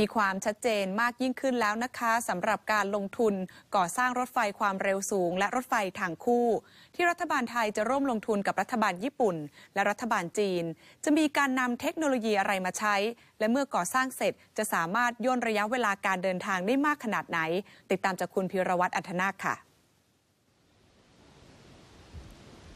มีความชัดเจนมากยิ่งขึ้นแล้วนะคะสำหรับการลงทุนก่อสร้างรถไฟความเร็วสูง และรถไฟทางคู่ ที่รัฐบาลไทยจะร่วมลงทุนกับรัฐบาลญี่ปุ่น และรัฐบาลจีน จะมีการนำเทคโนโลยีอะไรมาใช้ และเมื่อก่อสร้างเสร็จจะสามารถย่นระยะเวลาการเดินทางได้มากขนาดไหน ติดตามจากคุณพิรวัตรอัธนาคค่ะ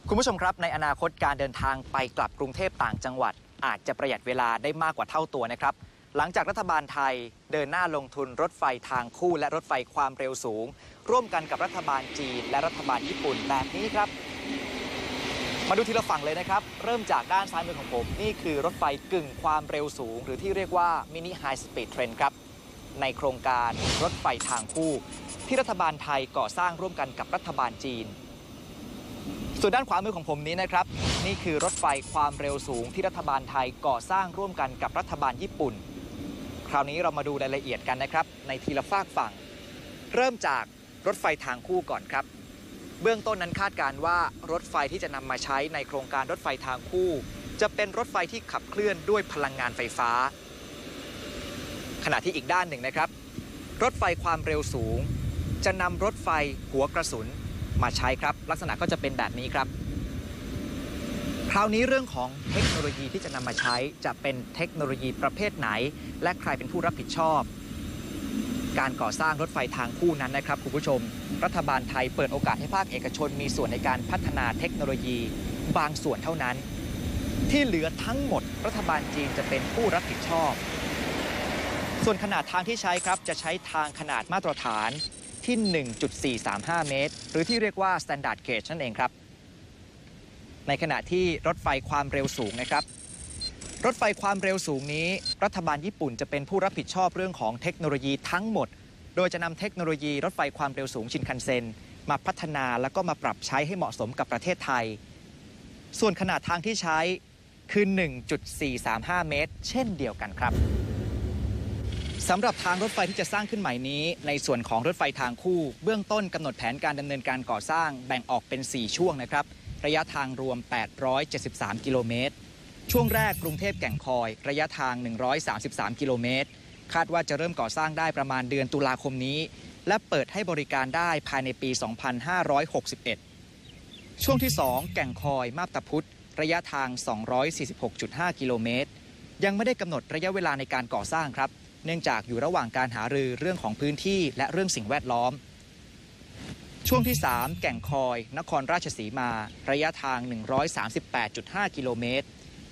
คุณผู้ชมครับในอนาคตการเดินทางไปกลับกรุงเทพต่างจังหวัด อาจจะประหยัดเวลาได้มากกว่าเท่าตัวนะครับ หลังจากรัฐบาลไทยเดินหน้าลงทุนรถไฟทางคู่และรถไฟความเร็วสูง ร่วมกันกับรัฐบาลจีนและรัฐบาลญี่ปุ่นแบบนี้ครับ มาดูทีละฝั่งเลยนะครับ เริ่มจากด้านซ้ายมือของผม นี่คือรถไฟกึ่งความเร็วสูง หรือที่เรียกว่ามินิไฮสปีดเทรนครับ ในโครงการรถไฟทางคู่ ที่รัฐบาลไทยก่อสร้างร่วมกันกับรัฐบาลจีน ส่วนด้านขวามือของผมนี้นะครับนี่คือรถไฟความเร็วสูงที่รัฐบาลไทยก่อสร้างร่วมกันกับรัฐบาลญี่ปุ่น ราวนี้เรามาดูรายละเอียดกันนะครับ ในทีละฝากฝั่ง เริ่มจากรถไฟทางคู่ก่อนครับ เบื้องต้นนั้นคาดการว่ารถไฟที่จะนำมาใช้ในโครงการรถไฟทางคู่ จะเป็นรถไฟที่ขับเคลื่อนด้วยพลังงานไฟฟ้า ขณะที่อีกด้านหนึ่งนะครับ รถไฟความเร็วสูง จะนำรถไฟหัวกระสุนมาใช้ครับ ลักษณะก็จะเป็นแบบนี้ครับ ราวนี้เรื่องของเทคโนโลยีที่จะนำมาใช้จะเป็นเทคโนโลยีประเภทไหน และใครเป็นผู้รับผิดชอบ การก่อสร้างรถไฟทางคู่นั้นนะครับคุณผู้ชม รัฐบาลไทยเปิดโอกาสให้ภาคเอกชนมีส่วนในการพัฒนาเทคโนโลยีบางส่วนเท่านั้น ที่เหลือทั้งหมด รัฐบาลจีนจะเป็นผู้รับผิดชอบ ส่วนขนาดทางที่ใช้ครับจะใช้ทางขนาดมาตรฐานที่ 1.435 เมตร หรือที่เรียกว่า standard gauge นั่นเองครับ ในขณะที่รถไฟความเร็วสูงนะครับ รถไฟความเร็วสูงนี้ รัฐบาลญี่ปุ่นจะเป็นผู้รับผิดชอบเรื่องของเทคโนโลยีทั้งหมด โดยจะนำเทคโนโลยีรถไฟความเร็วสูงชินคันเซ็นมาพัฒนาแล้วก็มาปรับใช้ให้เหมาะสมกับประเทศไทย ส่วนขนาดทางที่ใช้คือ 1.435 เมตร เช่นเดียวกันครับสำหรับทางรถไฟที่จะสร้างขึ้นใหม่นี้ ในส่วนของรถไฟทางคู่ เบื้องต้นกำหนดแผนการดำเนินการก่อสร้างแบ่งออกเป็น 4 ช่วงนะครับ ระยะทางรวม 873 กิโลเมตร ช่วงแรกกรุงเทพแก่งคอย ระยะทาง 133 กิโลเมตร คาดว่าจะเริ่มก่อสร้างได้ประมาณเดือนตุลาคมนี้ และเปิดให้บริการได้ภายในปี 2561 ช่วงที่ 2 แก่งคอย มาบตาพุธระยะทาง 246.5 กิโลเมตร ยังไม่ได้กำหนดระยะเวลาในการก่อสร้างครับ เนื่องจากอยู่ระหว่างการหารือเรื่องของพื้นที่และเรื่องสิ่งแวดล้อม ช่วงที่ 3 แก่งคอย นครราชสีมา ระยะทาง 138.5 กิโลเมตร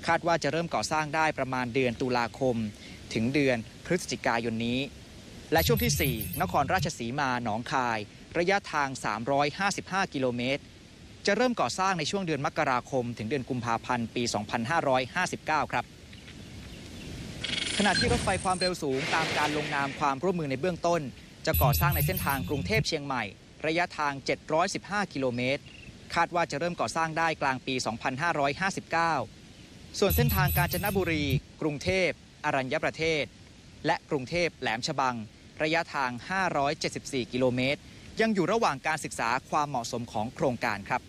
คาดว่าจะเริ่มก่อสร้างได้ประมาณเดือนตุลาคม ถึงเดือนพฤศจิกายนนี้ และช่วงที่ 4 นครราชสีมาหนองคาย ระยะทาง 355 กิโลเมตร จะเริ่มก่อสร้างในช่วงเดือนมกราคม ถึงเดือนกุมภาพันธ์ปี 2559 ครับขณะที่รถไฟความเร็วสูงตามการลงนามความร่วมมือในเบื้องต้น จะก่อสร้างในเส้นทางกรุงเทพเชียงใหม่ ระยะทาง 715 กิโลเมตร คาดว่าจะเริ่มก่อสร้างได้กลางปี 2559 ส่วนเส้นทางกาญจนบุรี กรุงเทพ อรัญญประเทศ และกรุงเทพแหลมฉบัง ระยะทาง 574 กิโลเมตร ยังอยู่ระหว่างการศึกษาความเหมาะสมของโครงการครับ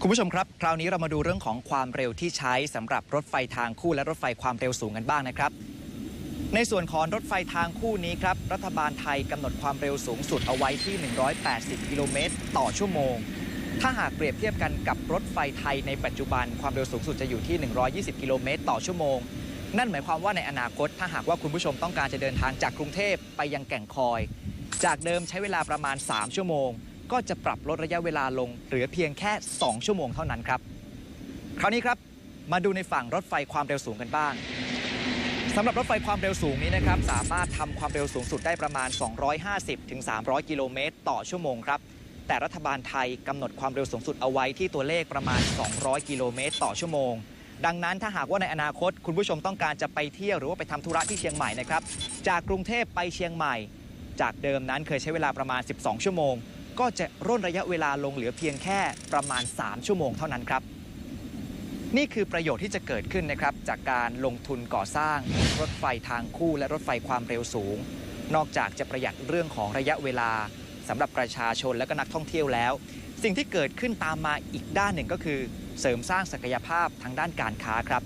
คุณผู้ชมครับ คราวนี้เรามาดูเรื่องของความเร็วที่ใช้สำหรับรถไฟทางคู่และรถไฟความเร็วสูงกันบ้างนะครับ ในส่วนของรถไฟทางคู่นี้ครับ รัฐบาลไทยกำหนดความเร็วสูงสุดเอาไว้ที่ 180 กิโลเมตรต่อชั่วโมง ถ้าหากเปรียบเทียบกันกับรถไฟไทยในปัจจุบันความเร็วสูงสุดจะอยู่ที่ 120 กิโลเมตรต่อชั่วโมง นั่นหมายความว่าในอนาคตถ้าหากว่าคุณผู้ชมต้องการจะเดินทางจากกรุงเทพไปยังแก่งคอย จากเดิมใช้เวลาประมาณ 3 ชั่วโมง ก็จะปรับลดระยะเวลาลงเหลือเพียงแค่ 2 ชั่วโมงเท่านั้นครับ คราวนี้ครับ มาดูในฝั่งรถไฟความเร็วสูงกันบ้าง สำหรับรถไฟความเร็วสูงนี้นะครับสามารถทำความเร็วสูงสุดได้ประมาณ 250ถึง300 กิโลเมตรต่อชั่วโมงครับ แต่รัฐบาลไทยกำหนดความเร็วสูงสุดเอาไว้ที่ตัวเลขประมาณ 200 กิโลเมตรต่อชั่วโมง ดังนั้นถ้าหากว่าในอนาคตคุณผู้ชมต้องการจะไปเที่ยวหรือว่าไปทำธุระที่เชียงใหม่นะครับ จากกรุงเทพไปเชียงใหม่ จากเดิมนั้นเคยใช้เวลาประมาณ 12 ชั่วโมง ก็จะร่นระยะเวลาลงเหลือเพียงแค่ประมาณ 3 ชั่วโมงเท่านั้นครับ นี่คือประโยชน์ที่จะเกิดขึ้นนะครับ จากการลงทุนก่อสร้าง รถไฟทางคู่และรถไฟความเร็วสูง นอกจากจะประหยัดเรื่องของระยะเวลาสำหรับประชาชนและก็นักท่องเที่ยวแล้ว สิ่งที่เกิดขึ้นตามมาอีกด้านหนึ่งก็คือ เสริมสร้างศักยภาพทางด้านการค้าครับ